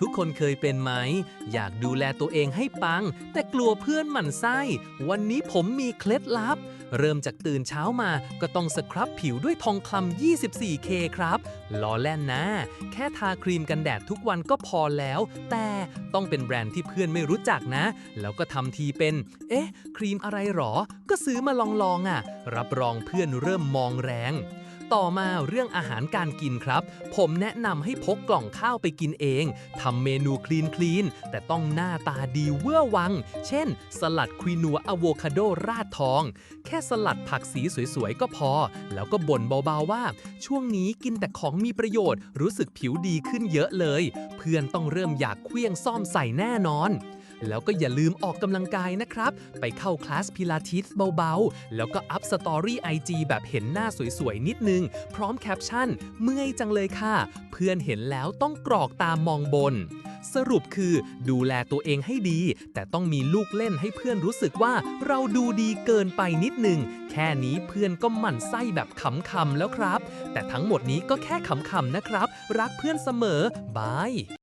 ทุกคนเคยเป็นไหม อยากดูแลตัวเองให้ปัง แต่กลัวเพื่อนหมั่นไส้ วันนี้ผมมีเคล็ดลับ เริ่มจากตื่นเช้ามาก็ต้องสครับผิวด้วยทองคำ 24K ครับล้อเล่นนะ แค่ทาครีมกันแดดทุกวันก็พอแล้ว แต่ต้องเป็นแบรนด์ที่เพื่อนไม่รู้จักนะ แล้วก็ทำทีเป็น เอ๊ะ ครีมอะไรหรอ ก็ซื้อมาลองๆอะ รับรองเพื่อนเริ่มมองแรง ต่อมาเรื่องอาหารการกินครับ ผมแนะนำให้พกกล่องข้าวไปกินเองทำเมนูคลีนคลีนแต่ต้องหน้าตาดีเวอร์วัง เช่น สลัดควีนัวอะโวคาโดราดทอง แค่สลัดผักสีสวยๆ ก็พอ แล้วก็บ่นเบาๆว่า ช่วงนี้กินแต่ของมีประโยชน์ รู้สึกผิวดีขึ้นเยอะเลย เพื่อนต้องเริ่มอยากเคลี้ยงซ่อมใส่แน่นอน แล้วก็อย่าลืมออกกำลังกายนะครับ ไปเข้าคลาสพิลาทิสเบาๆ แล้วก็อัพสตอรี่ไอจแบบเห็นหน้าสวยๆ นิดนึง พร้อมแคปชั่น เมื่อยจังเลยค่ะ เพื่อนเห็นแล้วต้องกรอกตามมองบน สรุปคือดูแลตัวเองให้ดี แต่ต้องมีลูกเล่นให้เพื่อนรู้สึกว่าเราดูดีเกินไปนิดนึง แค่นี้เพื่อนก็หมั่นไส้แบบขำๆแล้วครับ แต่ทั้งหมดนี้ก็แค่ขำๆนะครับ รักเพื่อนเสมอบาย